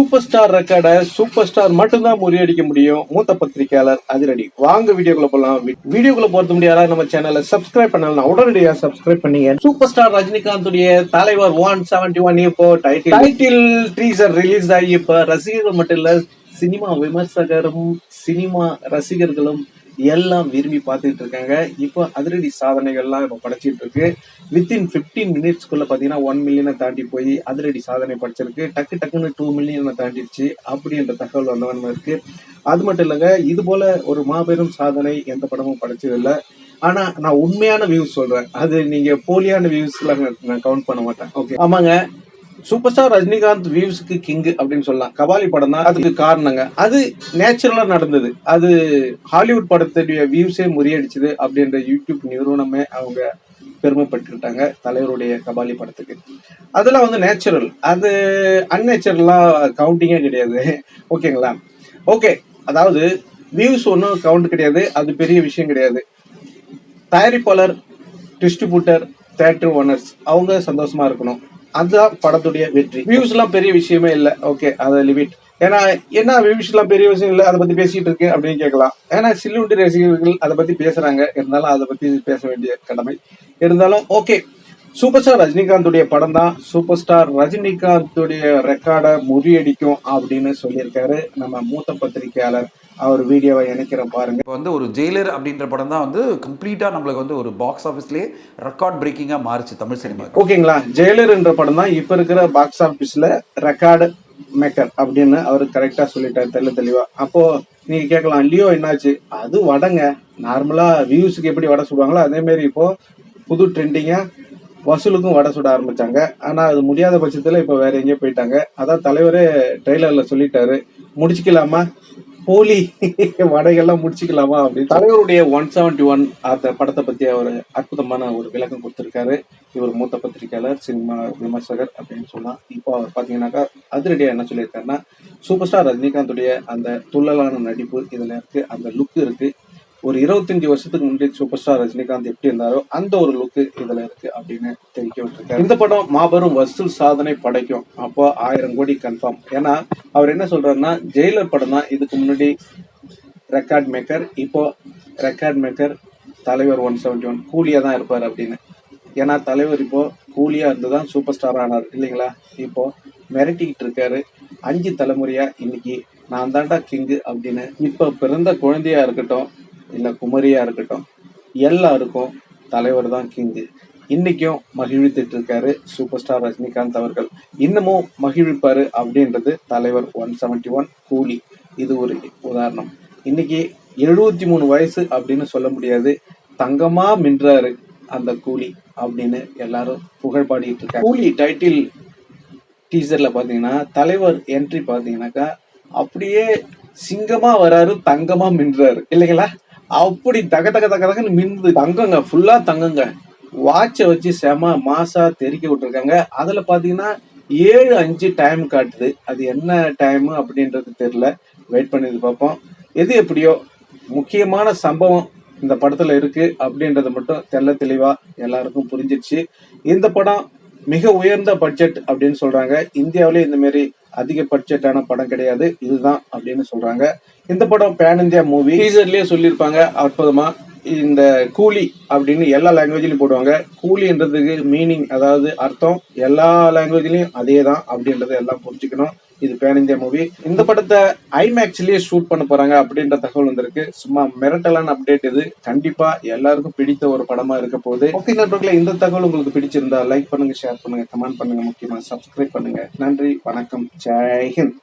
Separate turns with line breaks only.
Super star ரெக்கார்டை super star மட்டும்தான் முறியடிக்க முடியும். மூத்த பத்திரிகையாளர் அதிரடி. வாங்க வீடியோக்குள்ள போலாம். வி- வீடியோக்குள்ள போறது முடியாதா? நம்ம சேனலை சப்ஸ்கிரைப் பண்ணலாம் உடனடியா சப்ஸ்கிரைப் பண்ணீங்க. சூப்பர் ஸ்டார் ரஜினிகாந்துடைய தலைவர் ஒன் செவன்டி ஒன் இப்போ டைட்டில் டைட்டில் டீசர் ரிலீஸ் ஆகி இப்ப ரசிகர்கள் மட்டும் இல்ல சினிமா விமர்சகரும் சினிமா ரசிகர்களும் எல்லாம் விரும்பி பார்த்துட்டு இருக்காங்க. இப்போ அதிரடி சாதனைகள்லாம் இப்போ படைச்சிட்டு இருக்கு. வித்தின் ஃபிஃப்டீன் மினிட்ஸ்க்குள்ள பார்த்தீங்கன்னா ஒன் மில்லியனை தாண்டி போய் அதிரடி சாதனை படிச்சிருக்கு. டக்கு டக்குன்னு டூ மில்லியனை தாண்டிடுச்சு அப்படின்ற தகவல் வந்தவன் இருக்கு. அது மட்டும் இல்லைங்க இது போல ஒரு மாபெரும் சாதனை எந்த படமும் படைச்சது இல்லை. ஆனா நான் உண்மையான வியூஸ் சொல்றேன். அது நீங்க போலியான வியூஸ்லாம் நான் கவுண்ட் பண்ண மாட்டேன். ஓகே ஆமாங்க சூப்பர் ஸ்டார் ரஜினிகாந்த் வியூஸ்க்கு கிங் அப்படின்னு சொல்லலாம். கபாலி படம் தான் அதுக்கு காரணங்க. அது நேச்சுரலா நடந்தது. அது ஹாலிவுட் படத்துடைய வியூஸே முறியடிச்சது அப்படின்ற யூடியூப் நிறுவனமே அவங்க பெருமைப்பட்டுக்கிட்டாங்க தலைவருடைய கபாலி படத்துக்கு. அதெல்லாம் வந்து நேச்சுரல் அது அந்நேச்சுரலா கவுண்டிங்கே கிடையாது. ஓகேங்களா? ஓகே அதாவது வியூஸ் ஒன்றும் கவுண்ட் கிடையாது. அது பெரிய விஷயம் கிடையாது. தயாரிப்பாளர் டிஸ்ட்ரிபியூட்டர் தேட்டர் ஓனர்ஸ் அவங்க சந்தோஷமா இருக்கணும். அதுதான் படத்துடைய வெற்றி. வியூஸ் எல்லாம் பெரிய விஷயமே இல்லை. ஓகே அதை லிமிட் ஏன்னா என்ன வியூஸ் எல்லாம் பெரிய விஷயம் இல்லை? அதை பத்தி பேசிட்டு இருக்கு அப்படின்னு கேட்கலாம். ஏன்னா சில்லுண்டி ரசிகர்கள் அதை பத்தி பேசுறாங்க. இருந்தாலும் அதை பத்தி பேச வேண்டிய கடமை. இருந்தாலும் ஓகே சூப்பர் ஸ்டார் ரஜினிகாந்துடைய படம் தான் சூப்பர் ஸ்டார் ரஜினிகாந்துடைய ரெக்கார்டை முறியடிக்கும் அப்படின்னு சொல்லியிருக்காரு நம்ம மூத்த பத்திரிகையாளர் அவர் வீடியோவை இணைக்கிறேன் பாருங்க.
இப்போ வந்து ஒரு ஜெயிலர் அப்படின்ற படம் தான் வந்து கம்ப்ளீட்டாக நம்மளுக்கு வந்து ஒரு பாக்ஸ் ஆஃபீஸ்லேயே ரெக்கார்ட் பிரேக்கிங்காக மாறிச்சு தமிழ் சினிமா
ஓகேங்களா? ஜெயிலர் என்ற படம் தான் இப்ப இருக்கிற பாக்ஸ் ஆபீஸ்ல ரெக்கார்டு மேக்கர் அப்படின்னு அவர் கரெக்டா சொல்லிட்டாரு தெல்ல தெளிவா. அப்போ நீங்க கேட்கலாம் லியோ என்னாச்சு? அது வடங்க. நார்மலா வியூஸுக்கு எப்படி வடை சுடுவாங்களோ அதே மாதிரி இப்போ புது ட்ரெண்டிங்கா வசூலுக்கும் வடை சுட ஆரம்பிச்சாங்க. ஆனா அது முடியாத பட்சத்துல இப்ப வேற எங்கேயோ போயிட்டாங்க. அதான் தலைவரே ட்ரெய்லர்ல சொல்லிட்டாரு. முடிச்சுக்கலாமா? போலி வடைகள்லாம் முடிச்சுக்கலாமா அப்படின்னு தலைவருடைய ஒன் செவன்டி ஒன் அந்த படத்தை பத்தி அவர் அற்புதமான ஒரு விளக்கம் கொடுத்திருக்காரு. இவர் மூத்த பத்திரிகையாளர் சினிமா விமர்சகர் அப்படின்னு சொல்லலாம். இப்போ அவர் பாத்தீங்கன்னாக்கா அதிரடியா என்ன சொல்லியிருக்காருன்னா சூப்பர் ஸ்டார் ரஜினிகாந்துடைய அந்த துள்ளலான நடிப்பு இதுல இருக்கு. அந்த லுக் இருக்கு. ஒரு இருபத்தஞ்சு வருஷத்துக்கு முன்னாடி சூப்பர் ஸ்டார் ரஜினிகாந்த் எப்படி இருந்தாரோ அந்த ஒரு லுக்கு இதுல இருக்கு அப்படின்னு தெரிவிக்க விட்டுருக்காரு இந்த படம் மாபெரும் வசூல் சாதனை படைக்கும். அப்போ ஆயிரம் கோடி கன்ஃபார்ம் ஏன்னா அவர் என்ன சொல்றாருன்னா ஜெயிலர் படம் தான். இதுக்கு முன்னாடி ரெக்கார்ட் மேக்கர் இப்போ ரெக்கார்ட் மேக்கர் தலைவர் ஒன் செவன்டி ஒன் கூலியா தான் இருப்பார் அப்படின்னு. ஏன்னா தலைவர் இப்போ கூலியா இருந்து தான் சூப்பர் ஸ்டார் ஆனார். இல்லைங்களா? இப்போ மிரட்டிக்கிட்டு இருக்காரு. அஞ்சு தலைமுறையா இன்னைக்கு நான் தாண்டா கிங்கு அப்படின்னு. இப்போ பிறந்த குழந்தையா இருக்கட்டும் இல்லை குமரியா இருக்கட்டும் எல்லாருக்கும் தலைவர் தான் கிங்கு இன்னைக்கும் மகிழ்வித்துட்டு இருக்காரு சூப்பர் ஸ்டார் ரஜினிகாந்த் அவர்கள். இன்னமும் மகிழ்விப்பாரு அப்படின்றது தலைவர் ஒன் செவன்டி ஒன் கூலி. இது ஒரு உதாரணம். இன்னைக்கு எழுபத்தி மூணு வயசு அப்படின்னு சொல்ல முடியாது. தங்கமா மின்றாரு அந்த கூலி அப்படின்னு எல்லாரும் புகழ் பாடிட்டு இருக்காங்க கூலி டைட்டில் டீசர்ல பாத்தீங்கன்னா தலைவர் என்ட்ரி பாத்தீங்கன்னாக்கா அப்படியே சிங்கமா வராரு தங்கமா மின்றாரு. இல்லைங்களா? அப்படி தக தக தக தகன்னு மின்னுது. தங்கங்க ஃபுல்லா தங்கங்க. வாட்சை வச்சு செம மாசா தெறிக்க விட்டுருக்காங்க. அதுல பாத்தீங்கன்னா ஏழு அஞ்சு டைம் காட்டுது. அது என்ன டைம் அப்படின்றது தெரியல. வெயிட் பண்ணி பார்ப்போம். எது எப்படியோ முக்கியமான சம்பவம் இந்த படத்துல இருக்கு அப்படின்றது மட்டும் தெல்ல தெளிவா எல்லாருக்கும் புரிஞ்சிடுச்சு இந்த படம் மிக உயர்ந்த பட்ஜெட் அப்படின்னு சொல்றாங்க. இந்தியாவிலே இந்த மாதிரி அதிக பட்ஜெட்டான படம் கிடையாது. இதுதான் அப்படின்னு சொல்றாங்க. இந்த படம் பேன் இந்தியா மூவி டீசர்லயே சொல்லியிருப்பாங்க அற்புதமா. இந்த கூலி அப்படின்னு எல்லா லாங்குவேஜ்லயும் போடுவாங்க. கூலின்றதுக்கு மீனிங் அதாவது அர்த்தம் எல்லா லாங்குவேஜ்லயும் அதே தான் அப்படின்றத எல்லாம் புரிஞ்சுக்கணும். இது பேன் இந்தியா மூவி இந்த படத்தை ஐமேக்ஸ்லயே ஷூட் பண்ண போறாங்க அப்படின்ற தகவல் வந்திருக்கு. சும்மா மிரட்டலான அப்டேட் இது. கண்டிப்பா எல்லாருக்கும் பிடித்த ஒரு படமா இருக்க போகுது. ஓகே நண்பர்களே இந்த தகவல் உங்களுக்கு பிடிச்சிருந்தா லைக் பண்ணுங்க ஷேர் பண்ணுங்க கமெண்ட் பண்ணுங்க. முக்கியமா சப்ஸ்கிரைப் பண்ணுங்க. நன்றி வணக்கம். ஜெய்ஹிந்த்